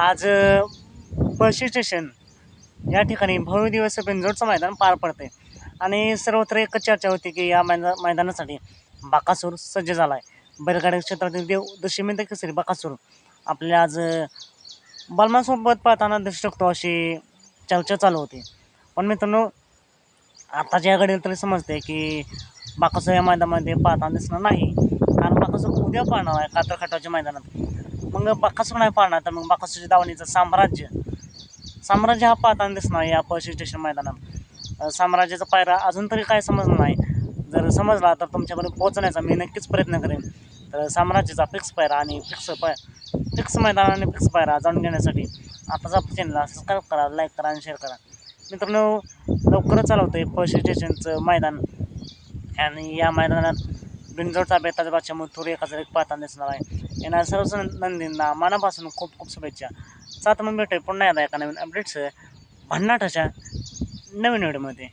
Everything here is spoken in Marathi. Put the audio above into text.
आज बस स्टेशन या ठिकाणी भव्य दिवस बिंजोडचं मैदान पार पडते आणि सर्वत्र एकच चर्चा होती की या मैदा मैदानासाठी बाकासूर सज्ज झाला आहे बैलगाडी क्षेत्रातील देव दशमी केसरी बाकासूर. आपल्या आज बलमासोबत पाहताना दिसू शकतो अशी चर्चा चालू होती. पण मित्रांनो आताच्या घडीला तरी समजते की बाकासूर या मैदानामध्ये पाहताना दिसणार नाही. कारण बाकासूर उद्या पाहणार आहे कातर खटावच्या मैदानात. मग बाकासूर नाही पाहणार तर मग बाकासूरच्या दावणीचं साम्राज्य. साम्राज्य हा पाहताना दिसणार या पळशी स्टेशन मैदानात. साम्राज्याचा पायरा अजून तरी काय समजलं नाही. जर समजला तर तुमच्यापर्यंत पोहोचण्याचा मी नक्कीच प्रयत्न करेन. तर साम्राज्याचा फिक्स पायरा आणि फिक्स पाय फिक्स मैदान आणि फिक्स पायरा जाणून घेण्यासाठी आताच आपल्या चॅनलला सबस्क्राईब करा लाईक करा आणि शेअर करा. मित्रांनो लवकरच चालवतं आहे पळशी स्टेशनचं मैदान. आणि या मैदानात बिनजोडचा बेताचा बादशा मथुर एकाचा एक पाहताना दिसणार आहे. येणार सर्व नंदींना मनापासून खूप खूप शुभेच्छा. सात मग भेटूया पुन्हा एकदा एका नवीन अपडेट्स भन्नाटाच्या नवीन व्हिडिओमध्ये